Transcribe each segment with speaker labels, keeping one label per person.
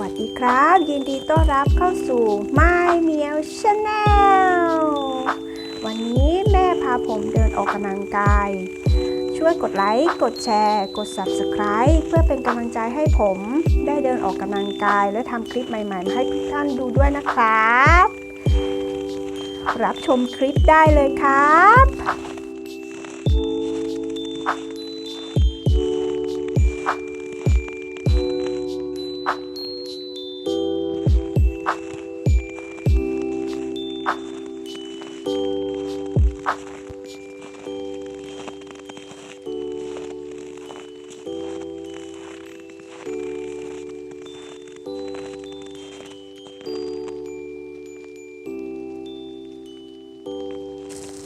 Speaker 1: วัสดีครับ ยินดีต้อนรับเข้าสู่ My m e o Channel วันนี้แม่พาผมเดินออกกำลังกาย ช่วยกดไลค์ กดแชร์ กด Subscribe เพื่อเป็นกำลังใจให้ผมได้เดินออกกำลังกาย และทำคลิปใหม่ๆให้ทุกท่านดูด้วยนะครับ รับชมคลิปได้เลยครับ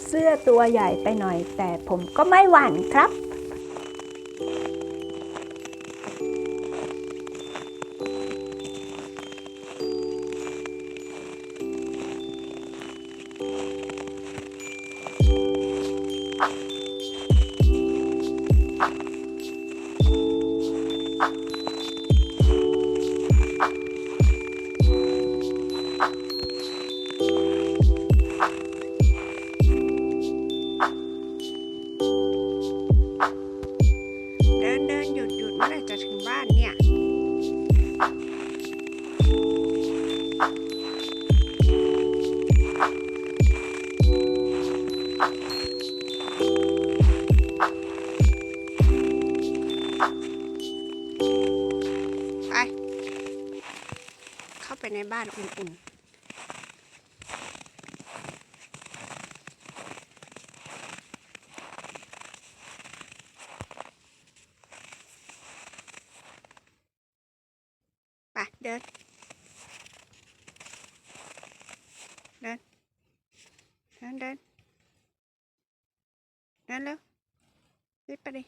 Speaker 1: เสื้อตัวใหญ่ไปหน่อย แต่ผมก็ไม่หวั่นครับ
Speaker 2: เเดินหยุดหยุดเมื่อไหร่จะถึงบ้านเนี่ยไป เข้าไปในบ้านอุ่นๆ ไปเดิน เดิน เดิน เดินเดินเร็วรีบไปดิ